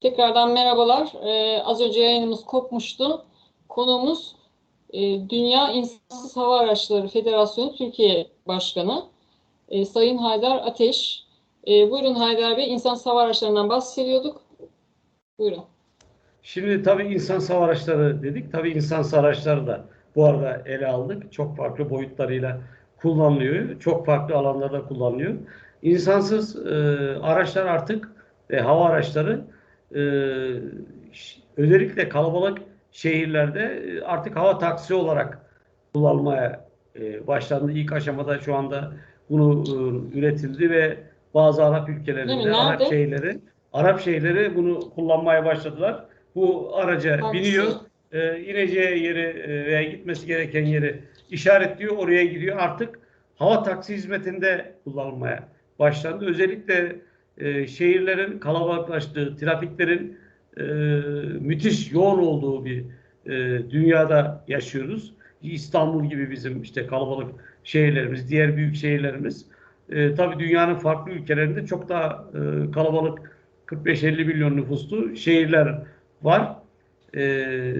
Tekrardan merhabalar. Ee, az önce yayınımız kopmuştu. Konuğumuz e, Dünya İnsansız Hava Araçları Federasyonu Türkiye Başkanı e, Sayın Haydar Ateş. E, buyurun Haydar Bey, insansız hava araçlarından bahsediyorduk. Buyurun. Şimdi tabii insan hava araçları dedik. Tabii insan araçları da bu arada ele aldık. Çok farklı boyutlarıyla kullanılıyor. Çok farklı alanlarda kullanılıyor. İnsansız e, araçlar artık ve hava araçları e, ş- özellikle kalabalık şehirlerde e, artık hava taksi olarak kullanılmaya e, başlandı. İlk aşamada şu anda bunu e, üretildi ve bazı Arap ülkelerinde? Arap şehirleri Arap şehirleri bunu kullanmaya başladılar. Bu araca Taksi. biniyor, e, ineceği yeri e, veya gitmesi gereken yeri işaretliyor, oraya gidiyor. Artık hava taksi hizmetinde kullanılmaya başlandı. Özellikle e, şehirlerin kalabalıklaştığı, trafiklerin e, müthiş yoğun olduğu bir e, dünyada yaşıyoruz. İstanbul gibi bizim işte kalabalık şehirlerimiz, diğer büyük şehirlerimiz. E, tabii dünyanın farklı ülkelerinde çok daha e, kalabalık 45-50 milyon nüfuslu şehirler var. E,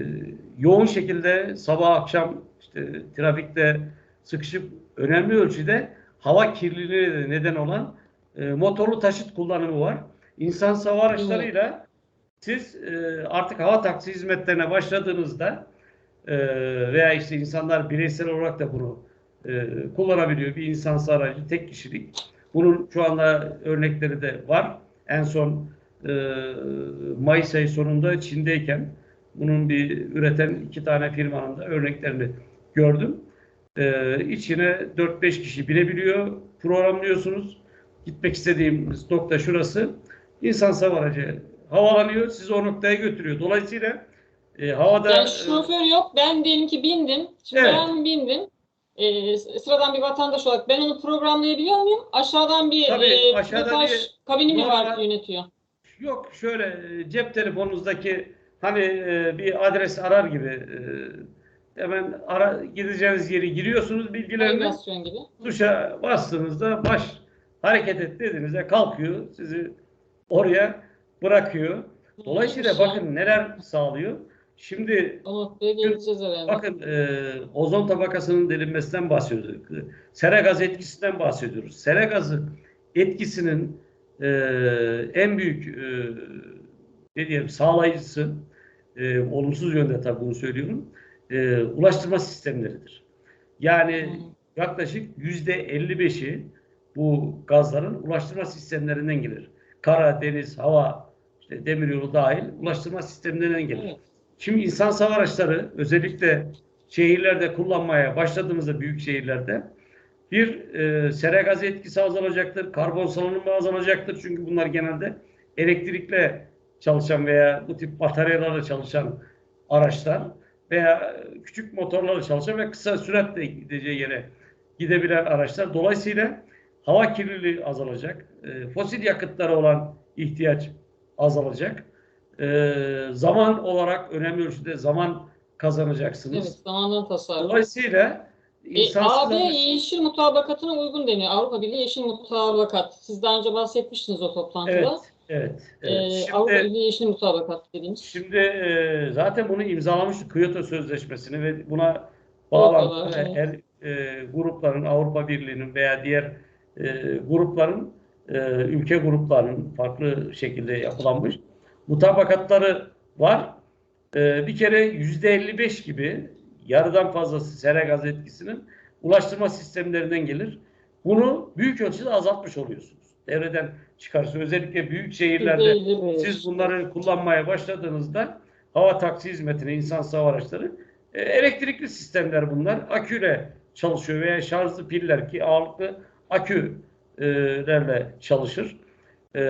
yoğun şekilde sabah akşam işte trafikte sıkışıp önemli ölçüde hava kirliliğine de neden olan e, motorlu taşıt kullanımı var. İnsan hava araçlarıyla siz e, artık hava taksi hizmetlerine başladığınızda e, veya işte insanlar bireysel olarak da bunu e, kullanabiliyor. Bir insan aracı tek kişilik. Bunun şu anda örnekleri de var. En son e, Mayıs ayı sonunda Çin'deyken bunun bir üreten iki tane firmanın da örneklerini gördüm. E, içine 4-5 kişi binebiliyor. Programlıyorsunuz. Gitmek istediğimiz nokta şurası. İnsan hava aracı havalanıyor. Sizi o noktaya götürüyor. Dolayısıyla e, havada Yani şoför yok. Ben diyelim ki bindim. Şimdi Evet. ben bindim. Ee, sıradan bir vatandaş olarak ben onu programlayabiliyor muyum? Aşağıdan bir Tabii, e, bir kabini mi var yönetiyor? Yok şöyle e, cep telefonunuzdaki hani e, bir adres arar gibi e, hemen ara, gideceğiniz yeri giriyorsunuz bilgilerini Navigasyon gibi. tuşa bastığınızda baş hareket et dediğinizde kalkıyor sizi oraya bırakıyor. Dolayısıyla bakın neler sağlıyor. Şimdi bakın e, ozon tabakasının delinmesinden bahsediyoruz. Sera gazı etkisinden bahsediyoruz. Sera gazı etkisinin e, en büyük e, ne diyelim sağlayıcısı e, olumsuz yönde tabii bunu söylüyorum. E, ulaştırma sistemleridir. Yani yaklaşık yüzde 55'i bu gazların ulaştırma sistemlerinden gelir. Kara, deniz, hava, işte demiryolu dahil ulaştırma sistemlerinden gelir. Evet. Şimdi insan hava araçları özellikle şehirlerde kullanmaya başladığımızda büyük şehirlerde bir e, sera gazı etkisi azalacaktır, karbon salınımı azalacaktır. Çünkü bunlar genelde elektrikle çalışan veya bu tip bataryalarla çalışan araçlar veya küçük motorlarla çalışan ve kısa süratle gideceği yere gidebilen araçlar. Dolayısıyla hava kirliliği azalacak. E, fosil yakıtlara olan ihtiyaç azalacak. E, zaman olarak önemli ölçüde zaman kazanacaksınız. Evet, zamandan tasarruf. Dolayısıyla E, AB Yeşil Mutabakatı'na uygun deniyor. Avrupa Birliği Yeşil Mutabakat. Siz daha önce bahsetmiştiniz o toplantıda. Evet, evet. evet. Ee, Avrupa Şimdi, Birliği Yeşil Mutabakat dediğimiz. şimdi e, zaten bunu imzalamıştık Kyoto Sözleşmesi'ni ve buna bağlantılı evet. her e, grupların, Avrupa Birliği'nin veya diğer e, grupların, e, ülke gruplarının farklı şekilde yapılanmış mutabakatları var. E, bir kere yüzde 55 gibi yarıdan fazlası sera gaz etkisinin ulaştırma sistemlerinden gelir. Bunu büyük ölçüde azaltmış oluyorsunuz. Devreden çıkarsa özellikle büyük şehirlerde %55. siz bunları kullanmaya başladığınızda hava taksi hizmetine insan hava araçları e, elektrikli sistemler bunlar. Aküyle çalışıyor veya şarjlı piller ki ağırlıklı akülerle çalışır. E,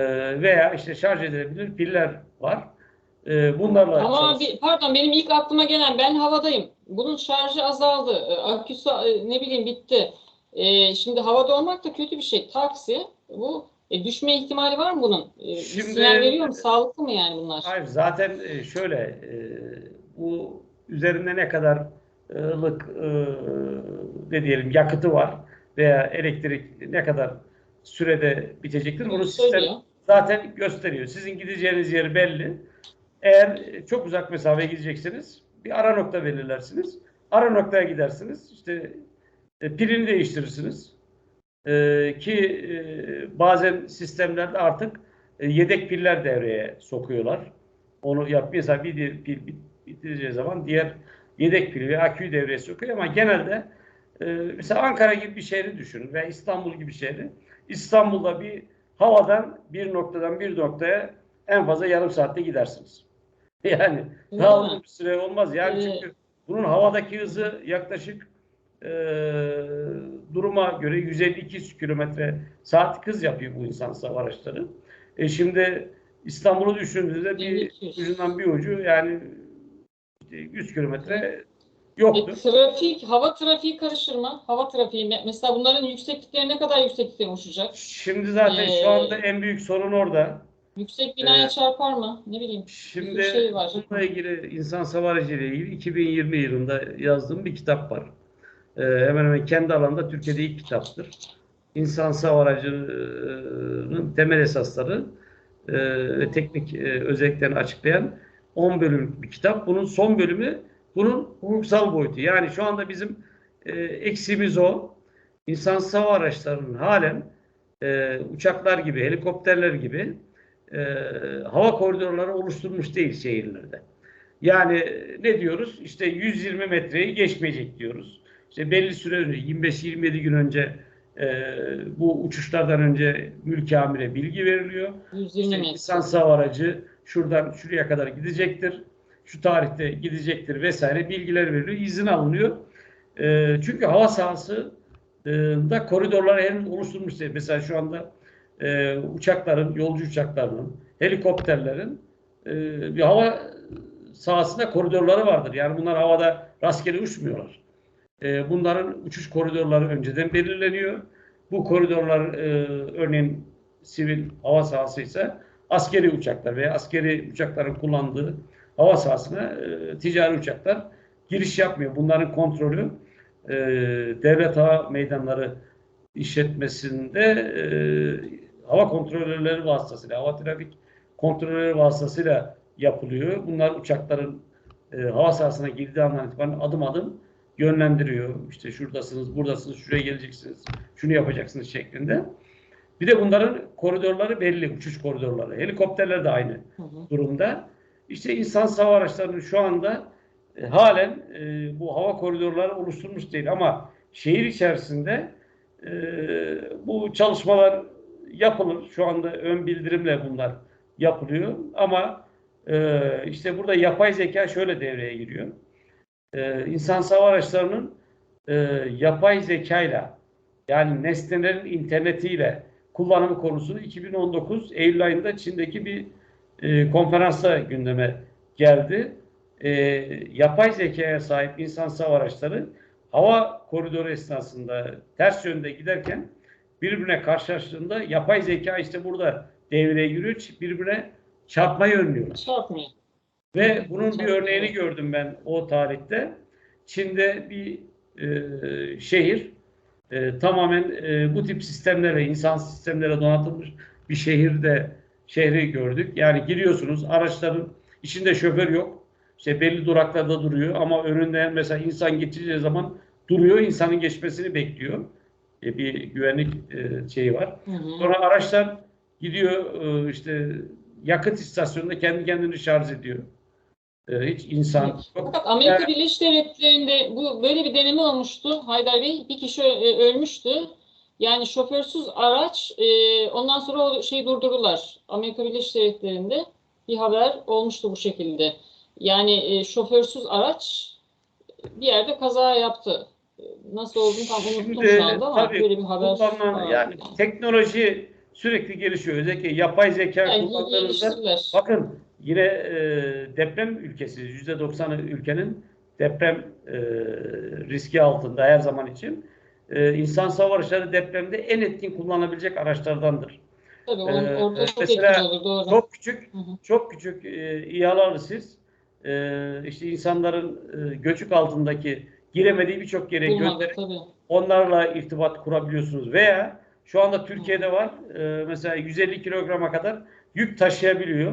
veya işte şarj edilebilir piller var. E, bunlarla Ama çalışır. bir, pardon benim ilk aklıma gelen ben havadayım. Bunun şarjı azaldı. e, Aküsü e, ne bileyim bitti. E, şimdi havada olmak da kötü bir şey. Taksi bu e, düşme ihtimali var mı bunun? E, Şimdi- sinyal veriyor mu? Sağlıklı mı yani bunlar? Hayır zaten e, şöyle e, bu üzerinde ne kadarlık e, ne diyelim yakıtı var veya elektrik ne kadar sürede bitecektir. Bunu sistem zaten gösteriyor. Sizin gideceğiniz yer belli. Eğer çok uzak mesafeye gideceksiniz bir ara nokta belirlersiniz. Ara noktaya gidersiniz. İşte e, pilini değiştirirsiniz. E, ki e, bazen sistemlerde artık e, yedek piller devreye sokuyorlar. Onu yap mesela bir pil bit- bitireceği zaman diğer yedek pili ve aküyü devreye sokuyor ama genelde e, mesela Ankara gibi bir şehri düşünün veya İstanbul gibi bir şehri. İstanbul'da bir havadan bir noktadan bir noktaya en fazla yarım saatte gidersiniz. Yani daha uzun bir süre olmaz. Yani Ee, çünkü bunun havadaki hızı yaklaşık e, duruma göre 152 kilometre saat hız yapıyor bu insansız hava araçları. E şimdi İstanbul'u düşündüğünüzde bir 1200. ucundan bir ucu yani işte 100 kilometre E, yoktur. trafik, hava trafiği karışır mı? Hava trafiği me- mesela bunların yükseklikleri ne kadar yükseklikte uçacak? Şimdi zaten Ee, şu anda en büyük sorun orada. Yüksek binaya Ee, çarpar mı? Ne bileyim. Şimdi Bir şey var. bununla ilgili insan savarıcı ile ilgili 2020 yılında yazdığım bir kitap var. Ee, hemen hemen kendi alanında Türkiye'de ilk kitaptır. İnsan savarıcının temel esasları e, ve teknik e, özelliklerini açıklayan 10 bölümlük bir kitap. Bunun son bölümü bunun hukuksal boyutu. Yani şu anda bizim e, eksiğimiz o. İnsansız hava araçlarının halen e, uçaklar gibi, helikopterler gibi e, hava koridorları oluşturmuş değil şehirlerde. Yani ne diyoruz? İşte 120 metreyi geçmeyecek diyoruz. İşte belli süre önce, 25-27 gün önce e, bu uçuşlardan önce mülki amire bilgi veriliyor. 120 İşte metre. lisans aracı şuradan şuraya kadar gidecektir. Şu tarihte gidecektir vesaire bilgiler veriliyor. izin alınıyor. E, çünkü hava sahası da koridorlar henüz oluşturmuş değil. Mesela şu anda e, uçakların, yolcu uçaklarının, helikopterlerin e, bir hava sahasında koridorları vardır. Yani bunlar havada rastgele uçmuyorlar. E, bunların uçuş koridorları önceden belirleniyor. Bu koridorlar e, örneğin sivil hava sahası ise askeri uçaklar veya askeri uçakların kullandığı hava sahasına e, ticari uçaklar giriş yapmıyor. Bunların kontrolü e, devlet hava meydanları işletmesinde e, hava kontrolörleri vasıtasıyla, hava trafik kontrolörleri vasıtasıyla yapılıyor. Bunlar uçakların e, hava sahasına girdiği andan itibaren adım adım yönlendiriyor. İşte şuradasınız, buradasınız, şuraya geleceksiniz, şunu yapacaksınız şeklinde. Bir de bunların koridorları belli, uçuş koridorları. Helikopterler de aynı Hı hı. durumda. İşte insan araçlarının şu anda e, halen e, bu hava koridorları oluşturmuş değil ama şehir içerisinde e, bu çalışmalar yapılır. Şu anda ön bildirimle bunlar yapılıyor ama e, işte burada yapay zeka şöyle devreye giriyor. E, insan hava araçlarının e, yapay zekayla yani nesnelerin internetiyle kullanımı konusunu 2019 Eylül ayında Çin'deki bir e, konferansta gündeme geldi. E, yapay zekaya sahip insan hava araçları hava koridoru esnasında ters yönde giderken birbirine karşılaştığında yapay zeka işte burada devreye giriyor. Birbirine çarpmayı önlüyorlar. Çarpmıyor. Ve bunun bir örneğini gördüm ben o tarihte. Çin'de bir e, şehir e, tamamen e, bu tip sistemlere, insan sistemlere donatılmış bir şehirde şehri gördük. Yani giriyorsunuz araçların içinde şoför yok. İşte belli duraklarda duruyor ama önünden mesela insan geçeceği zaman duruyor, insanın geçmesini bekliyor. E, bir güvenlik e, şeyi var. Hı hı. Sonra araçlar gidiyor e, işte yakıt istasyonunda kendi kendini şarj ediyor. E, hiç insan yok. Fakat Amerika Birleşik Devletleri'nde bu böyle bir deneme olmuştu Haydar Bey. Bir kişi ö- ölmüştü. Yani şoförsüz araç e, ondan sonra o şeyi durdururlar. Amerika Birleşik Devletleri'nde bir haber olmuştu bu şekilde. Yani e, şoförsüz araç bir yerde kaza yaptı. Nasıl olduğunu tam unuttum Şimdi şu anda ama tabii böyle bir haber kullanılan vardı. yani teknoloji sürekli gelişiyor. Özellikle yapay zeka Yani geliştirdiler. bakın yine e, deprem ülkesi %90'ı ülkenin deprem e, riski altında her zaman için. E, insan hava araçları depremde en etkin kullanılabilecek araçlardandır. Tabii Ee, or- orada çok mesela olur doğru. Çok küçük Hı hı. çok küçük e, İHA'larla siz e, işte insanların e, göçük altındaki giremediği birçok yere gönderip onlarla irtibat kurabiliyorsunuz veya Şu anda Türkiye'de var. Ee, mesela 150 kilograma kadar yük taşıyabiliyor.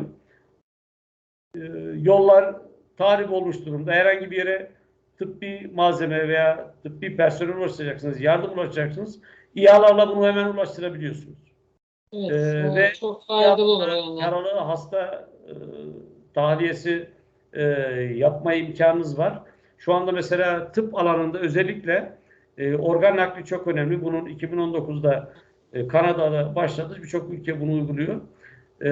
Ee, yollar tahrip olmuş durumda. Herhangi bir yere tıbbi malzeme veya tıbbi personel ulaştıracaksınız, yardım ulaştıracaksınız. İHA'larla bunu hemen ulaştırabiliyorsunuz. Evet, Ee, ve çok faydalı olur. Yaralı hasta e, tahliyesi e, yapma imkanınız var. Şu anda mesela tıp alanında özellikle e, organ nakli çok önemli. Bunun 2019'da e, Kanada'da başladı. Birçok ülke bunu uyguluyor. E,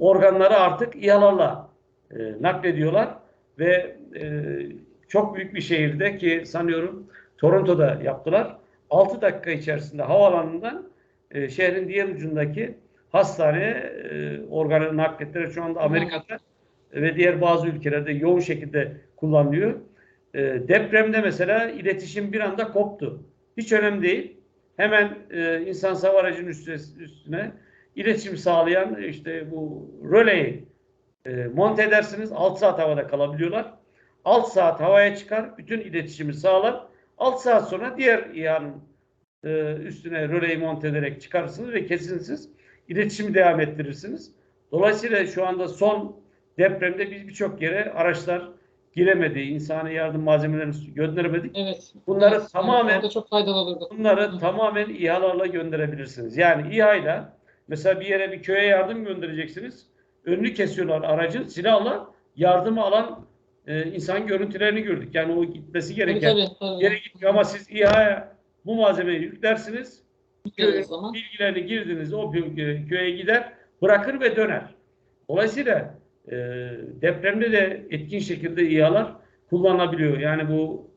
organları artık İHA'larla e, naklediyorlar ve e, çok büyük bir şehirde ki sanıyorum Toronto'da yaptılar. 6 dakika içerisinde havaalanından e, şehrin diğer ucundaki hastaneye e, organı naklettiler. Şu anda Amerika'da ve diğer bazı ülkelerde yoğun şekilde kullanılıyor. E, depremde mesela iletişim bir anda koptu. Hiç önemli değil. Hemen e, insan aracının üstüne, üstüne iletişim sağlayan işte bu röleyi e, monte edersiniz. 6 saat havada kalabiliyorlar. 6 saat havaya çıkar. Bütün iletişimi sağlar. 6 saat sonra diğer İHA'nın e, üstüne röleyi monte ederek çıkarsınız ve kesintisiz iletişimi devam ettirirsiniz. Dolayısıyla şu anda son depremde biz birçok yere araçlar giremedi, insani yardım malzemelerini gönderemedik. Evet. Bunları evet, tamamen Orada çok faydalı olurdu. bunları Hı. tamamen İHA'larla gönderebilirsiniz. Yani İHA'yla mesela bir yere bir köye yardım göndereceksiniz. Önünü kesiyorlar aracın silahla yardımı alan e, insan görüntülerini gördük. Yani o gitmesi Tabii gereken tabii. tabii. yere gitmiyor ama siz İHA'ya bu malzemeyi yüklersiniz. Zaman. bilgilerini girdiniz o kö- köye gider bırakır ve döner. Dolayısıyla e, depremde de etkin şekilde İHA'lar kullanılabiliyor. Yani bu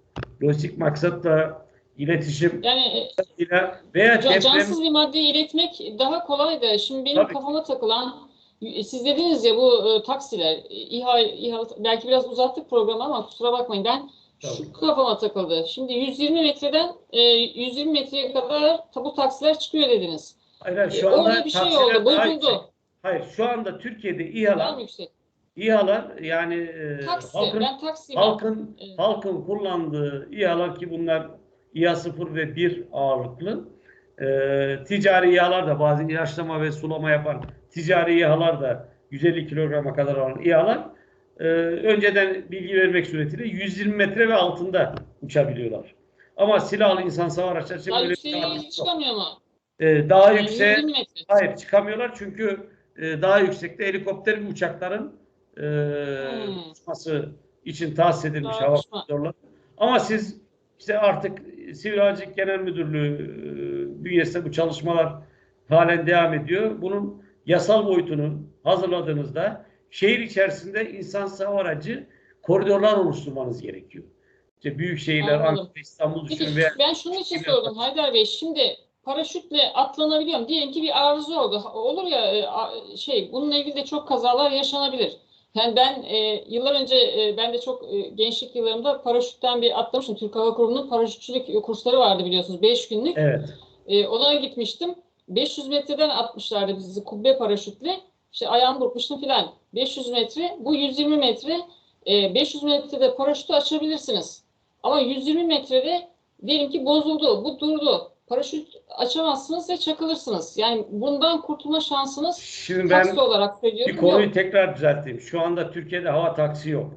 lojistik maksatla iletişim Yani e, ile veya Can- deprem Cansız bir maddeyi iletmek daha kolay da şimdi benim Tabii. kafama takılan siz dediniz ya bu e, taksiler e, İHA, İHA belki biraz uzattık programı ama kusura bakmayın ben şu kafama takıldı. Şimdi 120 metreden e, 120 metreye kadar ta- bu taksiler çıkıyor dediniz. hayır, hayır, E, şu anda Orada bir şey oldu, bozuldu. Hayır şu anda Türkiye'de İHA'lar? İHA'lar yani e, Taksi, halkın ben taksiyim. halkın Evet. halkın kullandığı İHA'lar ki bunlar İHA 0 ve 1 ağırlıklı. Ee, ticari İHA'lar da bazı ilaçlama ve sulama yapan ticari İHA'lar da 150 kilograma kadar olan İHA'lar e, önceden bilgi vermek suretiyle 120 metre ve altında uçabiliyorlar. Ama silahlı insan savaş araçları için Daha böyle bir çıkamıyor mu? Ee, daha Yani yüksek 120 metre. Hayır çıkamıyorlar çünkü e, daha yüksekte helikopter ve uçakların e, Hmm. uçması için tahsis edilmiş hava koridorları. Ama siz işte artık Sivil Havacılık Genel Müdürlüğü e, bünyesinde bu çalışmalar halen devam ediyor. Bunun yasal boyutunu hazırladığınızda şehir içerisinde insansız hava aracı koridorlar oluşturmanız gerekiyor. İşte büyük şehirler, Anladım. Ankara, İstanbul düşünün veya ben şunun için sordum Haydar Bey. Şimdi paraşütle atlanabiliyorum. Diyelim ki bir arıza oldu. Olur ya e, şey bununla ilgili de çok kazalar yaşanabilir. Yani ben e, yıllar önce e, ben de çok e, gençlik yıllarımda paraşütten bir atlamıştım. Türk Hava Kurumu'nun paraşütçülük kursları vardı biliyorsunuz 5 günlük. evet. E, ona gitmiştim. 500 metreden atmışlardı bizi kubbe paraşütle. İşte ayağımı burkmuştum filan. 500 metre. Bu 120 metre. E, 500 metrede paraşütü açabilirsiniz. Ama 120 metrede diyelim ki bozuldu. Bu durdu. Paraşüt açamazsınız ve çakılırsınız. Yani bundan kurtulma şansınız Şimdi ben taksi olarak söylüyorum. Bir konuyu yok. tekrar düzelteyim. Şu anda Türkiye'de hava taksi yok.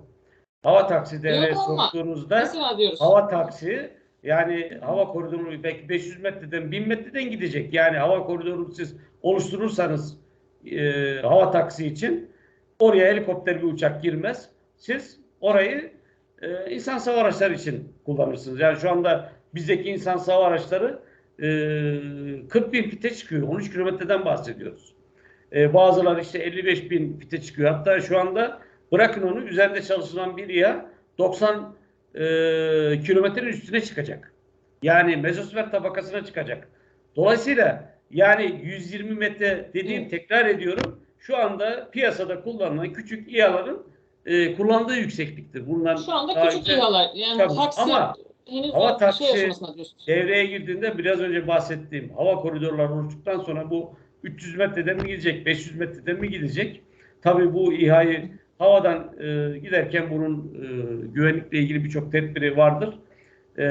Hava taksi devreye soktuğunuzda hava taksi yani hava koridoru belki 500 metreden 1000 metreden gidecek. Yani hava koridorunu siz oluşturursanız e, hava taksi için oraya helikopter bir uçak girmez. Siz orayı e, insan araçları için kullanırsınız. Yani şu anda bizdeki insan hava araçları e, 40 bin fite çıkıyor. 13 kilometreden bahsediyoruz. E, bazıları işte 55 bin fite çıkıyor. Hatta şu anda bırakın onu üzerinde çalışılan bir İHA 90 e, kilometrenin üstüne çıkacak. Yani mezosfer tabakasına çıkacak. Dolayısıyla yani 120 metre dediğim tekrar ediyorum şu anda piyasada kullanılan küçük İHA'ların e, kullandığı yüksekliktir. Bunlar Şu anda küçük güzel- İHA'lar. Yani taksi Ama henüz hava o taksi- şey devreye girdiğinde biraz önce bahsettiğim hava koridorları oluştuktan sonra bu 300 metreden mi gidecek, 500 metreden mi gidecek? Tabii bu İHA'yı havadan e, giderken bunun e, güvenlikle ilgili birçok tedbiri vardır. E,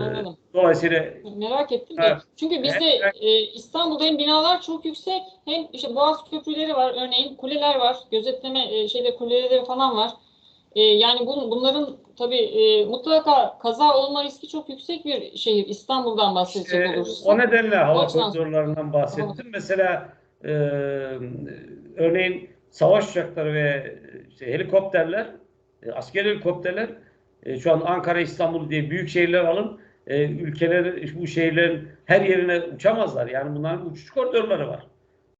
Anladım. Dolayısıyla Merak ettim de. Evet. Çünkü bizde Evet. e, İstanbul'da hem binalar çok yüksek hem işte Boğaz köprüleri var örneğin kuleler var. Gözetleme e, şeyde kuleleri falan var. E, yani bun, bunların tabii e, mutlaka kaza olma riski çok yüksek bir şehir. İstanbul'dan bahsedecek İşte olursak. Ee, o nedenle hava koridorlarından bahsettim. Mesela e, örneğin savaş uçakları ve işte helikopterler, e, asker helikopterler e, şu an Ankara, İstanbul diye büyük şehirler alın. E, ülkeler bu şehirlerin her yerine uçamazlar. Yani bunların uçuş koridorları var.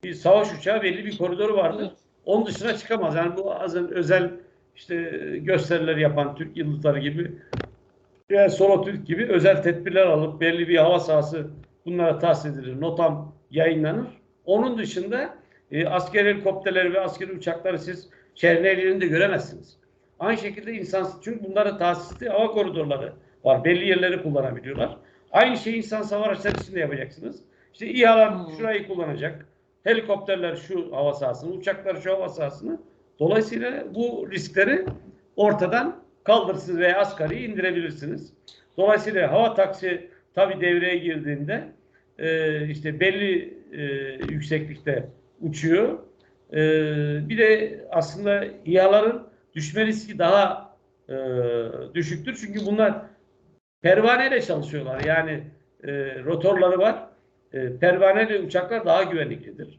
Bir savaş uçağı belli bir koridoru vardır. Evet. Onun dışına çıkamaz. Yani bu az özel işte gösteriler yapan Türk yıldızları gibi veya Solo Türk gibi özel tedbirler alıp belli bir hava sahası bunlara tahsis edilir. Notam yayınlanır. Onun dışında e, asker helikopterleri ve askeri uçakları siz yerinde göremezsiniz. Aynı şekilde insan çünkü bunların tahsisli hava koridorları var. Belli yerleri kullanabiliyorlar. Aynı şeyi insan hava araçları için de yapacaksınız. İşte İHA'lar Hmm. şurayı kullanacak. Helikopterler şu hava sahasını, uçaklar şu hava sahasını. Dolayısıyla bu riskleri ortadan kaldırırsınız veya asgari indirebilirsiniz. Dolayısıyla hava taksi tabi devreye girdiğinde e, işte belli e, yükseklikte uçuyor. E, bir de aslında İHA'ların düşme riski daha e, düşüktür. Çünkü bunlar pervaneyle çalışıyorlar. Yani e, rotorları var. E, pervaneli uçaklar daha güvenliklidir.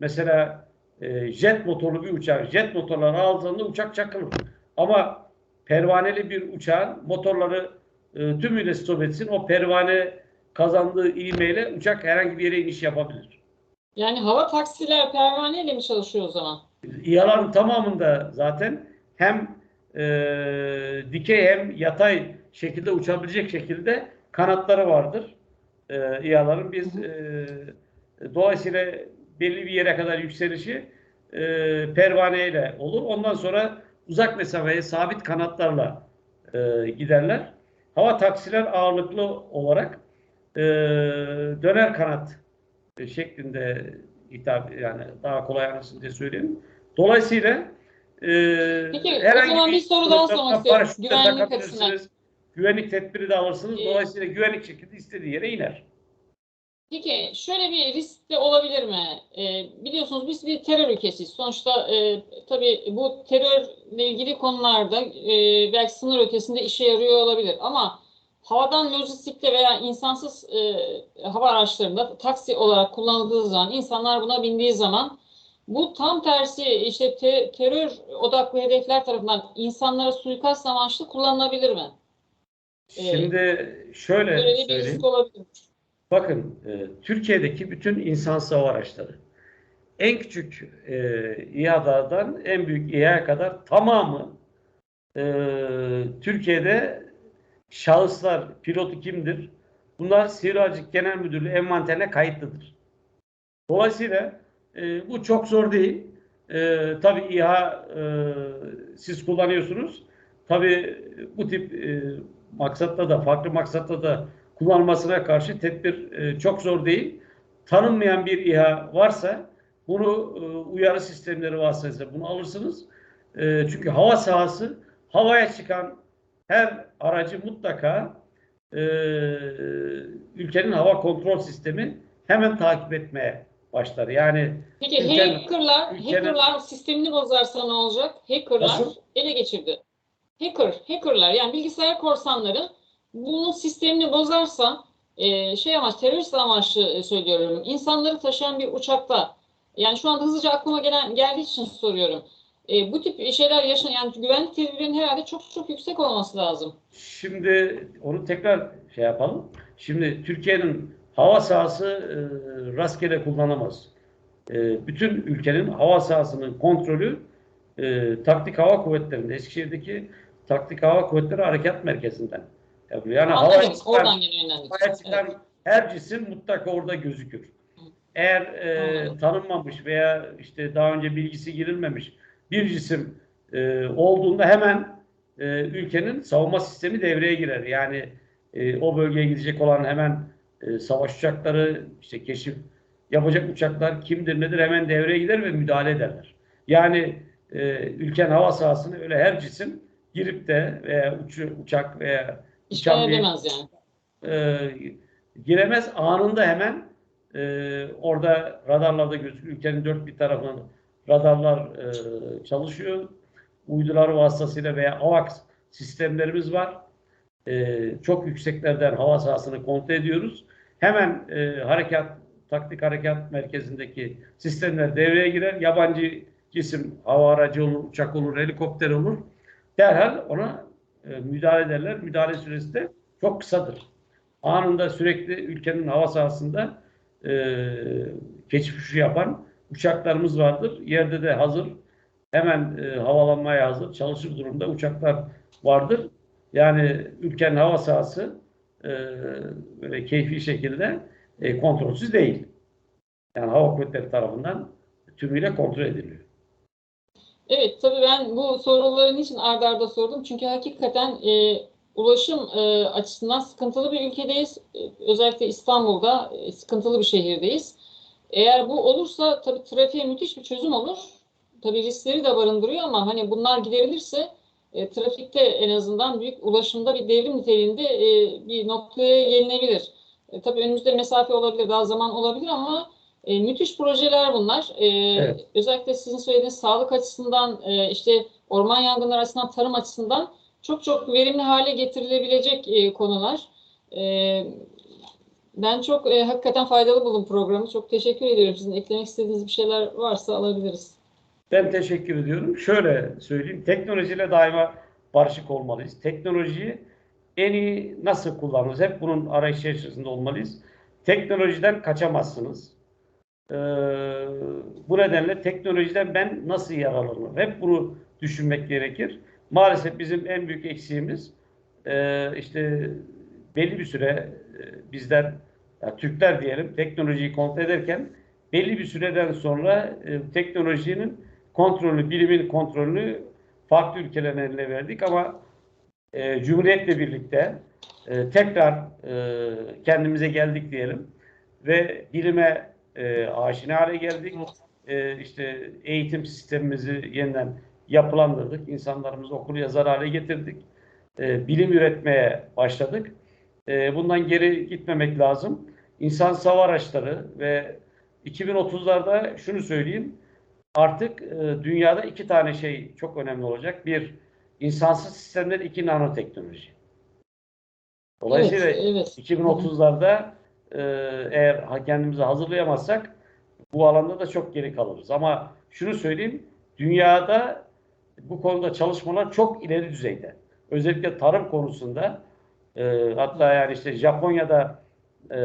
Mesela e, jet motorlu bir uçak, jet motorları aldığında uçak çakılır. Ama pervaneli bir uçağın motorları e, tümüyle stop etsin. O pervane kazandığı ivmeyle uçak herhangi bir yere iniş yapabilir. Yani hava taksiler pervaneyle mi çalışıyor o zaman? İHA'ların tamamında zaten hem e, dikey hem yatay şekilde uçabilecek şekilde kanatları vardır. E, İHA'ların biz e, dolayısıyla belli bir yere kadar yükselişi e, pervaneyle olur. Ondan sonra uzak mesafeye sabit kanatlarla e, giderler. Hava taksiler ağırlıklı olarak e, döner kanat şeklinde hitap yani daha kolay anlasın diye söyleyeyim. Dolayısıyla e, Peki, o herhangi zaman bir soru daha sormak istiyorum. Güvenlik açısından. Güvenlik tedbiri de alırsınız. Ee, Dolayısıyla güvenlik şekilde istediği yere iner. Peki şöyle bir risk de olabilir mi? Ee, biliyorsunuz biz bir terör ülkesiyiz. Sonuçta e, tabii bu terörle ilgili konularda e, belki sınır ötesinde işe yarıyor olabilir. Ama havadan lojistikte veya insansız e, hava araçlarında taksi olarak kullanıldığı zaman, insanlar buna bindiği zaman bu tam tersi işte te- terör odaklı hedefler tarafından insanlara suikast amaçlı kullanılabilir mi? Evet. Şimdi şöyle Böyle bir söyleyeyim. risk olabilir. Bakın e, Türkiye'deki bütün insansız hava araçları en küçük e, İHA'dan en büyük İHA'ya kadar tamamı e, Türkiye'de şahıslar, pilotu kimdir? Bunlar Sivracık Genel Müdürlüğü envanterine kayıtlıdır. Dolayısıyla e, bu çok zor değil. E, tabii İHA e, siz kullanıyorsunuz. Tabii bu tip e, maksatta da farklı maksatta da kullanılmasına karşı tedbir e, çok zor değil. Tanınmayan bir İHA varsa bunu e, uyarı sistemleri vasıtasıyla bunu alırsınız. E, çünkü hava sahası havaya çıkan her aracı mutlaka e, ülkenin hava kontrol sistemi hemen takip etmeye başlar. Yani Peki Ülkenin- hackerlar, ülkenin- hackerlar sistemini bozarsa ne olacak? Hackerlar Nasıl? ele geçirdi. Hacker, hackerlar yani bilgisayar korsanları bunun sistemini bozarsa e, şey amaç terörist amaçlı e, söylüyorum. İnsanları taşıyan bir uçakta yani şu anda hızlıca aklıma gelen geldiği için soruyorum. E, bu tip şeyler yaşanan yani güvenlik tedbirlerinin herhalde çok çok yüksek olması lazım. Şimdi onu tekrar şey yapalım. Şimdi Türkiye'nin hava sahası e, rastgele kullanamaz. E, bütün ülkenin hava sahasının kontrolü e, taktik hava kuvvetlerinde, Eskişehir'deki taktik hava kuvvetleri harekat merkezinden yapılıyor. Yani havaya çıkan, havaya çıkan Evet. her cisim mutlaka orada gözükür. Eğer e, Anladım. tanınmamış veya işte daha önce bilgisi girilmemiş bir cisim e, olduğunda hemen e, ülkenin savunma sistemi devreye girer. Yani e, o bölgeye gidecek olan hemen e, savaş uçakları, işte keşif yapacak uçaklar kimdir nedir hemen devreye gider ve müdahale ederler. Yani e, ülkenin hava sahasına öyle her cisim girip de veya uçu, uçak veya İşgal uçan bir edemez yani. e, giremez. Anında hemen e, orada radarlarda gözüküyor. Ülkenin dört bir tarafından radarlar e, çalışıyor. Uydular vasıtasıyla veya AVAX sistemlerimiz var. E, çok yükseklerden hava sahasını kontrol ediyoruz. Hemen e, harekat, taktik harekat merkezindeki sistemler devreye girer. Yabancı cisim hava aracı olur, uçak olur, helikopter olur. Derhal ona e, müdahale ederler. Müdahale süresi de çok kısadır. Anında sürekli ülkenin hava sahasında e, geçiş yapan uçaklarımız vardır. Yerde de hazır, hemen e, havalanmaya hazır, çalışır durumda uçaklar vardır. Yani ülkenin hava sahası e, böyle keyfi şekilde e, kontrolsüz değil. Yani hava kuvvetleri tarafından tümüyle kontrol ediliyor. Evet, tabii ben bu soruları niçin arda arda sordum? Çünkü hakikaten e, ulaşım e, açısından sıkıntılı bir ülkedeyiz. E, özellikle İstanbul'da e, sıkıntılı bir şehirdeyiz. Eğer bu olursa tabii trafiğe müthiş bir çözüm olur. Tabii riskleri de barındırıyor ama hani bunlar giderilirse e, trafikte en azından büyük ulaşımda bir devrim niteliğinde e, bir noktaya gelinebilir. E, tabii önümüzde mesafe olabilir, daha zaman olabilir ama e, müthiş projeler bunlar. E, Evet. Özellikle sizin söylediğiniz sağlık açısından, e, işte orman yangınları açısından, tarım açısından çok çok verimli hale getirilebilecek e, konular. E, ben çok e, hakikaten faydalı buldum programı. Çok teşekkür ediyorum. Sizin eklemek istediğiniz bir şeyler varsa alabiliriz. Ben teşekkür ediyorum. Şöyle söyleyeyim. Teknolojiyle daima barışık olmalıyız. Teknolojiyi en iyi nasıl kullanırız? Hep bunun arayış içerisinde olmalıyız. Teknolojiden kaçamazsınız. Ee, bu nedenle teknolojiden ben nasıl yararlanırım? Hep bunu düşünmek gerekir. Maalesef bizim en büyük eksiğimiz e, işte belli bir süre e, bizler ya Türkler diyelim teknolojiyi kontrol ederken belli bir süreden sonra e, teknolojinin kontrolünü, bilimin kontrolünü farklı ülkelerin eline verdik ama e, Cumhuriyet'le birlikte e, tekrar e, kendimize geldik diyelim ve bilime e, aşina hale geldik. E, işte eğitim sistemimizi yeniden yapılandırdık. İnsanlarımızı okul yazar hale getirdik. E, bilim üretmeye başladık. E, bundan geri gitmemek lazım. İnsan hava araçları ve 2030'larda şunu söyleyeyim. Artık e, dünyada iki tane şey çok önemli olacak. Bir, insansız sistemler, iki nanoteknoloji. Dolayısıyla Evet, evet. 2030'larda e, eğer kendimizi hazırlayamazsak bu alanda da çok geri kalırız. Ama şunu söyleyeyim, dünyada bu konuda çalışmalar çok ileri düzeyde. Özellikle tarım konusunda e, hatta yani işte Japonya'da e,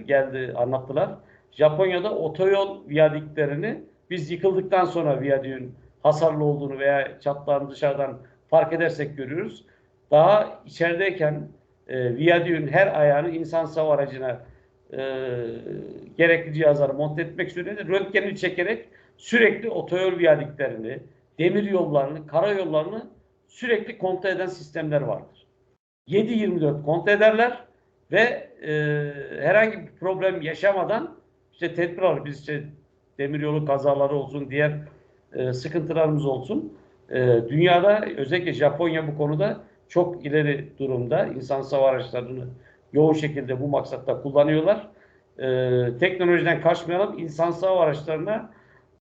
geldi anlattılar. Japonya'da otoyol viyadüklerini biz yıkıldıktan sonra viyadüğün hasarlı olduğunu veya çatlağını dışarıdan fark edersek görüyoruz. Daha içerideyken e, viyadüğün her ayağını insan hava aracına gerekli cihazları monte etmek suretiyle röntgenini çekerek sürekli otoyol viyadüklerini, demir yollarını, karayollarını sürekli kontrol eden sistemler vardır. 7-24 kontrol ederler ve e, herhangi bir problem yaşamadan işte tedbir alır. Biz işte demiryolu kazaları olsun, diğer e, sıkıntılarımız olsun. E, dünyada özellikle Japonya bu konuda çok ileri durumda. İnsan hava araçlarını yoğun şekilde bu maksatta kullanıyorlar. E, teknolojiden kaçmayalım. İnsan hava araçlarına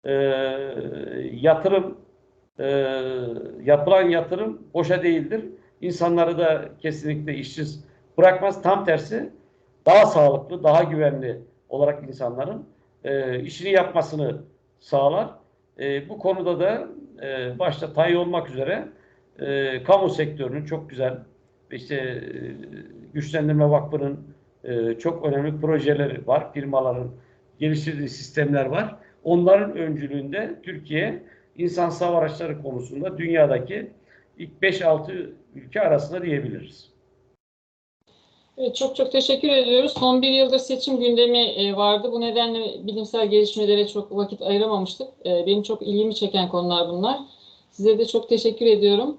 e, yatırım e, yapılan yatırım boşa değildir. İnsanları da kesinlikle işsiz bırakmaz. Tam tersi daha sağlıklı, daha güvenli olarak insanların e, işini yapmasını sağlar. E, bu konuda da e, başta TAY olmak üzere e, kamu sektörünün çok güzel işte e, güçlendirme vakfının e, çok önemli projeleri var. Firmaların geliştirdiği sistemler var. Onların öncülüğünde Türkiye insan hava araçları konusunda dünyadaki ilk 5-6 ülke arasında diyebiliriz. Evet, çok çok teşekkür ediyoruz. Son bir yıldır seçim gündemi e, vardı. Bu nedenle bilimsel gelişmelere çok vakit ayıramamıştık. Benim çok ilgimi çeken konular bunlar. Size de çok teşekkür ediyorum.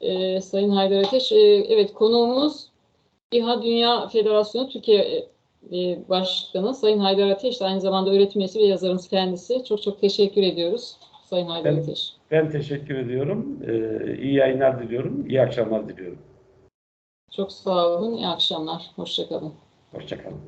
E, Sayın Haydar Ateş. E, Evet, konuğumuz İHA Dünya Federasyonu Türkiye e, Başkanı Sayın Haydar Ateş. Aynı zamanda öğretim üyesi ve yazarımız kendisi. Çok çok teşekkür ediyoruz Sayın Haydar Ben- Ateş. Ben teşekkür ediyorum. Ee, iyi yayınlar diliyorum. İyi akşamlar diliyorum. Çok sağ olun. İyi akşamlar. Hoşçakalın. Hoşçakalın.